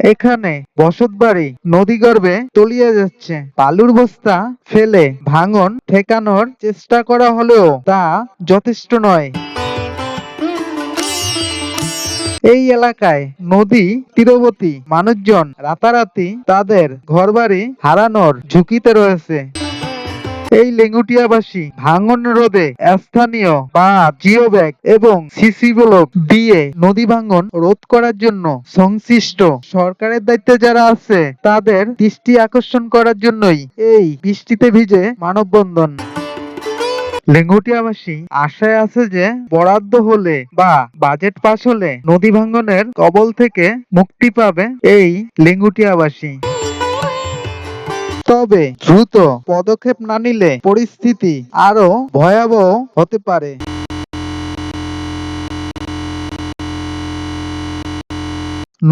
এখানে বসত বসতবাড়ি নদীগর্ভে তলিয়ে যাচ্ছে। বালুর বস্তা ফেলে ভাঙন ঠেকানোর চেষ্টা করা হলেও তা যথেষ্ট নয়। এই এলাকায় নদী তীরবর্তী মানুষজন রাতারাতি তাদের ঘরবাড়ি হারানোর ঝুঁকিতে রয়েছে। এই লেঙ্গুটিয়াবাসী ভাঙন রোধে স্থানীয় বা জিও ব্যাগ এবং সিসি ব্লক দিয়ে নদী ভাঙন রোধ করার জন্য সংশ্লিষ্ট সরকারের দায়িত্বে যারা আছে, তাদের দৃষ্টি আকর্ষণ করার জন্যই এই বৃষ্টিতে ভিজে মানববন্ধন। লেঙ্গুটিয়াবাসী আশায় আছে যে বরাদ্দ হলে বা বাজেট পাস হলে নদী ভাঙ্গনের কবল থেকে মুক্তি পাবে এই লেঙ্গুটিয়াবাসী তবে দ্রুত পদক্ষেপ না নিলে পরিস্থিতি আরও ভয়াবহ হতে পারে।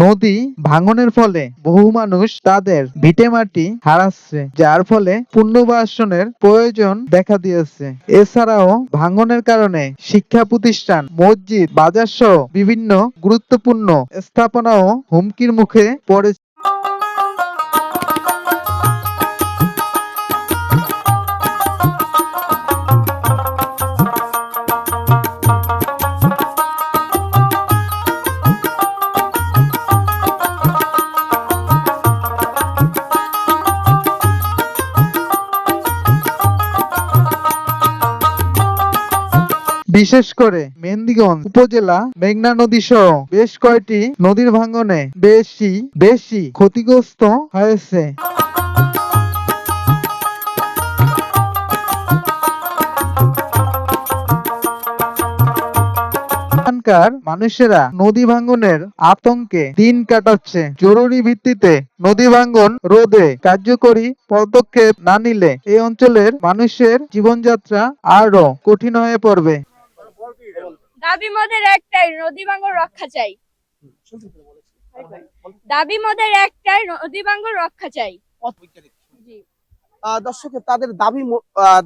নদী ভাঙনের ফলে বহু মানুষ তাদের ভিটেমাটি হারাচ্ছে, যার ফলে পুনর্বাসনের প্রয়োজন দেখা দিয়েছে। এছাড়াও ভাঙনের কারণে শিক্ষা প্রতিষ্ঠান, মসজিদ, বাজার সহ বিভিন্ন গুরুত্বপূর্ণ স্থাপনাও হুমকির মুখে পড়েছে। বিশেষ করে মেহেন্দিগঞ্জ উপজেলা, মেঘনা নদী সহ বেশ কয়েকটি নদীর ভাঙনে বেশি বেশি ক্ষতিগ্রস্ত হয়েছে। এখানকার মানুষেরা নদী ভাঙ্গনের আতঙ্কে দিন কাটাচ্ছে। জরুরি ভিত্তিতে নদী ভাঙ্গন রোধে কার্যকরী পদক্ষেপ না নিলে এই অঞ্চলের মানুষের জীবনযাত্রা আরও কঠিন হয়ে পড়বে। দাবি মোদের একটাই নদী ভাঙ্গন রক্ষা চাই। দাবি মোদের একটাই নদী ভাঙ্গন রক্ষা চাই। দর্শকের তাদের দাবি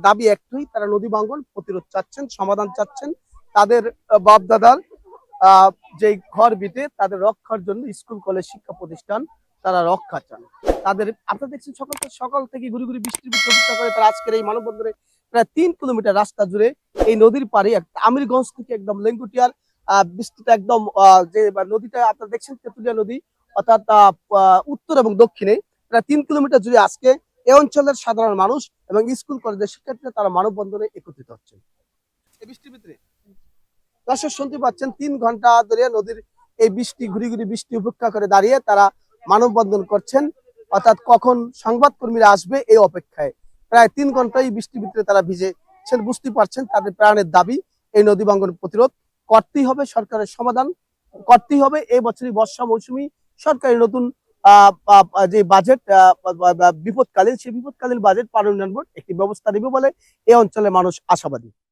দাবি একটাই তারা নদী ভাঙ্গন প্রতিরোধ চাচ্ছেন সমাধান চাচ্ছেন। তাদের বাপ দাদার যে ঘর বিতে তাদের রক্ষার জন্য স্কুল কলেজ শিক্ষা প্রতিষ্ঠান তারা রক্ষা চান। তাদের আপনারা দেখছেন সকাল থেকে সকাল থেকে ঘুরি ঘুরি বৃষ্টির ভিতরে করে তারা আজকের এই মানববন্ধনে প্রায় তিন কিলোমিটার রাস্তা জুড়ে এই নদীর পাড়ে আমিরগঞ্জ থেকে একদম লেঙ্গুটিয়ার বিস্তৃত একদম যে নদীটা আপনারা দেখছেন, তেতুলিয়া নদী, অর্থাৎ উত্তর এবং দক্ষিণে। প্রায় তিন কিলোমিটার জুড়ে আজকে এই অঞ্চলের সাধারণ মানুষ এবং স্কুল, কলেজের শিক্ষার্থীরা তারা মানববন্ধনে একত্রিত হচ্ছেন। শুনতে পাচ্ছেন, তিন ঘণ্টা ধরে নদীর এই বৃষ্টি, ঘুরি ঘুরি বৃষ্টি উপেক্ষা করে দাঁড়িয়ে তারা মানববন্ধন করছেন। অর্থাৎ কখন সংবাদ কর্মীরা আসবে এই অপেক্ষায়। প্রায় তিন ঘণ্টা এই বৃষ্টির ভিতরে তারা ভিজেছেন বুঝতে পারছেন তাদের প্রাণের দাবি, এই নদী ভাঙ্গন প্রতিরোধ করতেই হবে, সরকারের সমাধান করতেই হবে। এই বছরই বর্ষা মৌসুমি সরকারি নতুন যে বাজেট বিপদকালীন, সেই বিপদকালীন বাজেট পালন বোর্ড একটি ব্যবস্থা নেবে বলে এই অঞ্চলের মানুষ আশাবাদী।